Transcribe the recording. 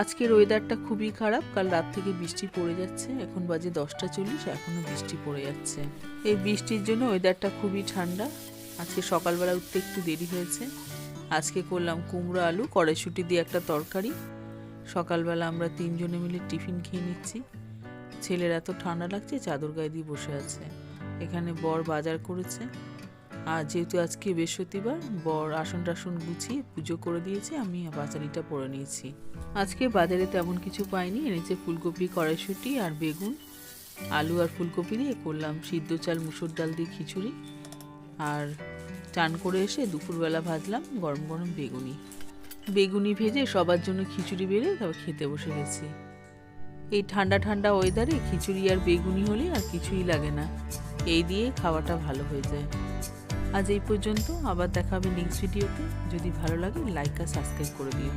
আজকের ওয়েদারটা খুবই খারাপ। কাল রাত থেকে বৃষ্টি পড়ে যাচ্ছে। এখন বাজে দশটা চল্লিশ এখনও বৃষ্টি পড়ে যাচ্ছে। এই বৃষ্টির জন্য ওয়েদারটা খুবই ঠান্ডা। আজকে সকালবেলা উঠতে একটু দেরি হয়েছে। আজকে করলাম কুমড়ো আলু, কড়াইশুটি দিয়ে একটা তরকারি। সকালবেলা আমরা তিনজনে মিলে টিফিন খেয়ে নিচ্ছি। ছেলের এত ঠান্ডা লাগছে, চাদর গায়ে দিয়ে বসে আছে। এখানে বর বাজার করেছে। আর যেহেতু আজকে বৃহস্পতিবার, বর আসন টাসন গুছিয়ে পুজো করে দিয়েছে, আমি বাচারিটা পরে নিয়েছি। আজকে বাজারে তেমন কিছু পাইনি এনেছে ফুলকপি, কড়াইশুটি আর বেগুন, আলু আর ফুলকপি দিয়ে করলাম। সিদ্ধ চাল, মুসুর ডাল দিয়ে খিচুড়ি। আর চান করে এসে দুপুরবেলা ভাজলাম গরম গরম বেগুনি। বেগুনি ভেজে সবার জন্য খিচুড়ি বেড়ে তারপর খেতে বসে গেছি। এই ঠান্ডা ঠান্ডা ওয়েদারে খিচুড়ি আর বেগুনি হলে আর কিছুই লাগে না। এই দিয়ে খাওয়াটা ভালো হয়ে যায়। আজ এই পর্যন্ত, আবার দেখা হবে নেক্সট ভিডিওতে যদি ভালো লাগে লাইক আর সাবস্ক্রাইব করে দিও।